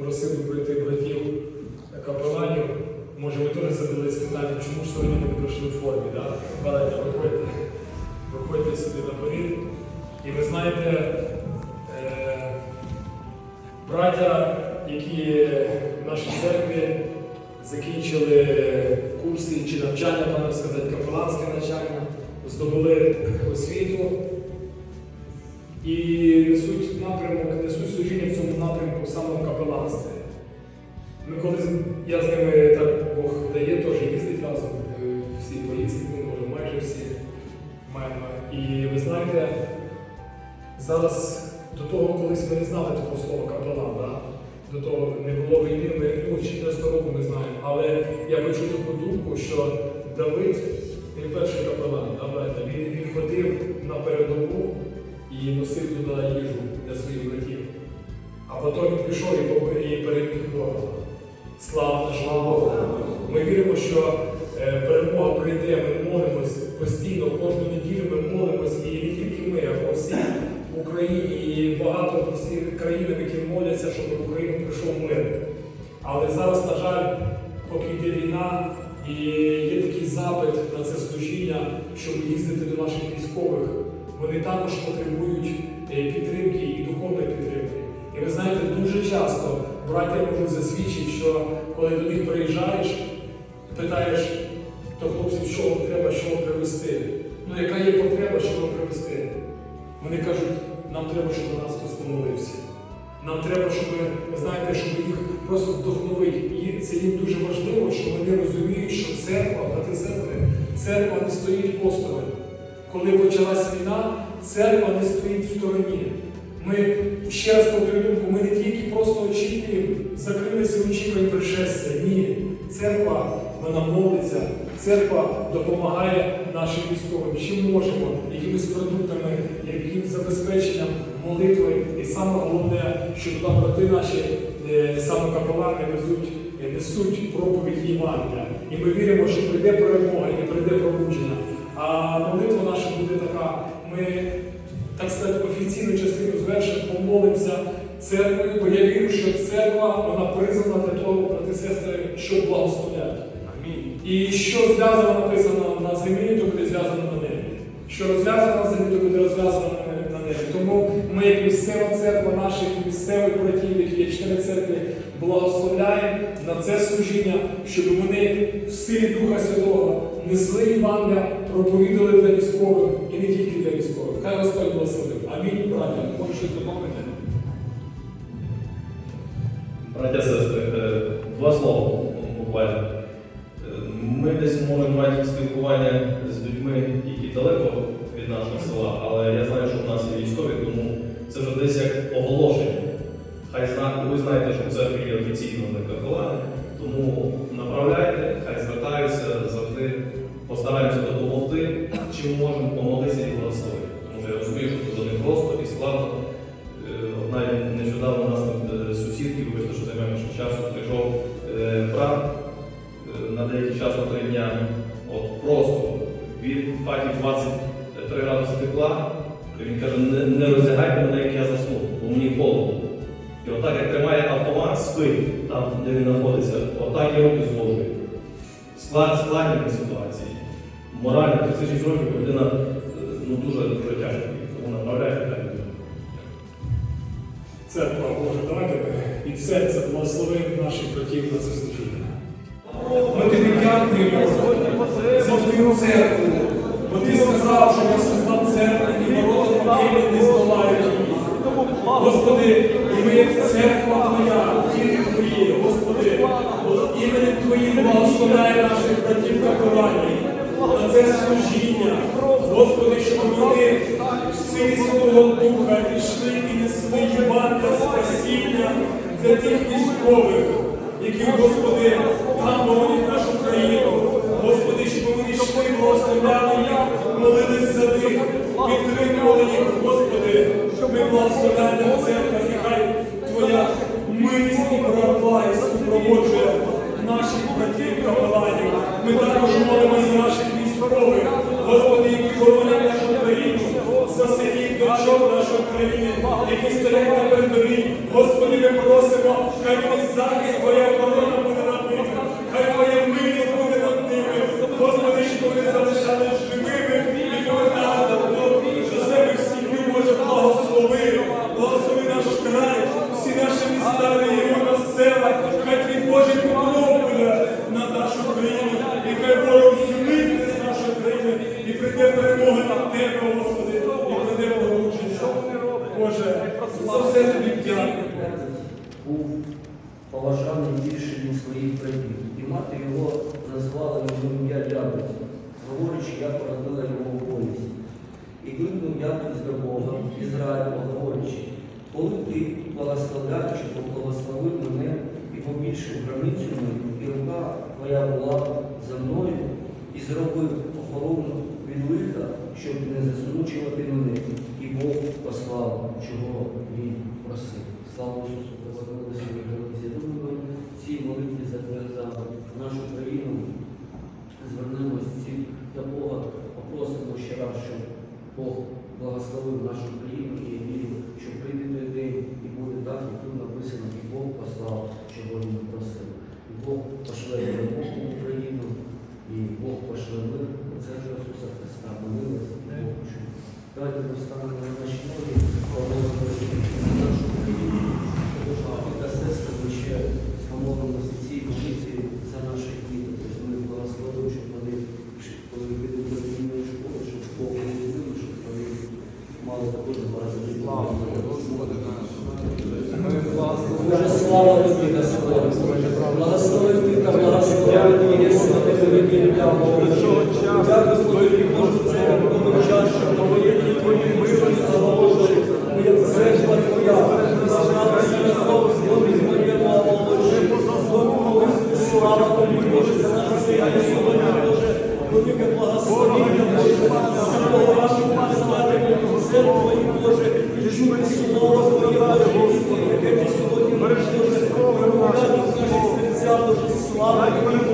просив би прийти братів капеланів. Може, ви теж задались питанням, чому ж сьогодні не прийшли в формі, да? Давайте, виходьте. Виходьте сюди наперед. І ви знаєте, е, браття, які в нашій церкві закінчили курси чи навчання, можна сказати, капеланське навчання, здобули освіту і несуть напрямок, Ми коли я з ними так Бог дає, теж їздить разом, е, всі поїздки, ну, може майже всі маємо. І ви знаєте, зараз до того колись ми не знали такого слова капелан, да? до того не було війни, ми ну, 14 року ми знаємо. Але я почув таку думку, що Давид, він перший капелан, да, він, він ходив на передову і носив туди їжу для своїх братів. А потім він пішов і переміг ворога. Слава нашому Богу! Ми віримо, що е, перемога прийде, ми молимось постійно, кожну неділю ми молимось, і не тільки ми, а по всій Україні, і багато всі країнам, які моляться, щоб в Україну прийшов мир. Але зараз, на жаль, поки йде війна, і є такий запит на це служіння, щоб їздити до наших військових. Вони також потребують е, підтримки і духовної підтримки. І ви знаєте, дуже часто браття можуть засвідчити, що коли до них приїжджаєш, питаєш, то хлопців, що вам треба, що вам привезти. Ну, яка є потреба, що вам привезти? Вони кажуть, нам треба, щоб за нас хтось помолився. Нам треба, щоб знаєте, щоб їх просто вдохновити. І це їм дуже важливо, що вони розуміють, що церква, брати сестри, церква не стоїть осторонь. Коли почалась війна, церква не стоїть в стороні. Ми ще раз повторю думку, ми не тільки просто очікуємо, закрилися і очікуємо пришестя. Ні, церква вона молиться, церква допомагає нашим військовим. Чим можемо, якимись продуктами, якимось забезпеченням, молитви. І саме головне, що туди брати наші е, саме капелани везуть, е, несуть проповідь Євангелія. І ми віримо, що прийде перемога і прийде пробудження. А молитва наша буде така. Ми так сказати, офіційну частину звершень помолимося церквою, бо я вірю, що церква вона призвана для того, брати сестри, щоб благословляти. Амінь. І що зв'язано написано на землі, то буде зв'язано на небі. Що розв'язано на землі, то буде розв'язано на- небі. Тому ми, як місцева церква наших місцевих братів, які є члени церкви, благословляємо на це служіння, щоб вони в силі Духа Святого несли Євангелія, проповідали для військових і не тільки для військових. Хай Господь благословив. Амінь, браття. Може доповнити? Браття сестри, е, два слова буквально. Е, Ми десь можемо мати спілкування з людьми, які далеко від нашого села, але я знаю, що в нас є військові, тому це вже десь як оголошення. Хай зна, ви знаєте, що є офіційно капелани, тому направляйте, складно. Е, навіть нещодавно у нас е, сусідки, вибачте, що займає наше часу, прийшов е, брат на деякий час на три дня. От просто він в хаті 23 градуси тепла. Він каже, не, не роздягайте мене, як я засну, бо мені холодно. І отак, як тримає автомат, спить там, де він знаходиться, отак і руки зложує. Склад, складні ситуації. Морально 36 років людина ну, дуже дуже тяжко. Тому направляйте так. Церква Боже, давайте ми від серця благословимо наших братів на це служіння. Ми тобі дякуємо за твою церкву, бо ти сказав, що я создав церкву і морози покинуть не здолають її. Господи, і ми як церква Твоя, діти Твої, Господи, іменем Твоїм благословляє наших братів капеланів на це служіння. Господи, щоб вони в силі Святого Духа і для тих військових, які, Господи, там боронять нашу країну. Господи, щоб вони йшли, благословляли їх, молились за них, підтримували їх, Господи, щоб ми благословляємо церква, нехай Твоя милість і правда і супроводжує наших братів капеланів. Ми також молимося за наших військових, Господи, які боронять нашу країну, за синів дочок нашої країни, які стоять поважав не більше від своїх братів. І мати його назвала йому ім'я Якось, говорячи, я породила його волість. І кликнув Якось до Бога, Ізраїля, говорячи, коли ти благословляючи, поблагословив мене і побільшив границю мою, і рука твоя була за мною, і зробив охорону від лиха, щоб не засмучувати мене, і Бог послав, чого він просив. Слава Ісусу Христу, друзі. Думаю, ці молитві за, нашу країну звернемось до Бога, попросимо ще раз, щоб Бог благословив нашу країну і я вірю, що прийде той день і буде так, як тут написано, і Бог послав, чого він просив. І Бог пошле перемогу Україну, і Бог пошле мир. Це ж Ісуса Христа. Молилися і Бог почув. Давайте достанемо на наші ноги, помолимося за нашу країну. Та сестри, ми ще помолимося в цій молитві за наших дітей. Тобто ми благословимо, щоб вони, коли підуть до вільної школи, щоб Бог не любив, щоб вони мали також благословення. Боже, слава тобі, Господь. Благослови ти та благослови твоє святе ім'я Боже. Дякую тобі, Боже, це такому час, що твоє і твої милості, Боже. Ми як церква твоя, зібралися на слово Слові твоєму, Боже. Тому молитві слава тобі, Боже, за нас сьогодні, Боже. Велике благословення, Боже, Сину мої Боже, чуй слово Твоє, Господи, ти мій солоді, Боже, прибувай наші серця, Боже, слава Твоя.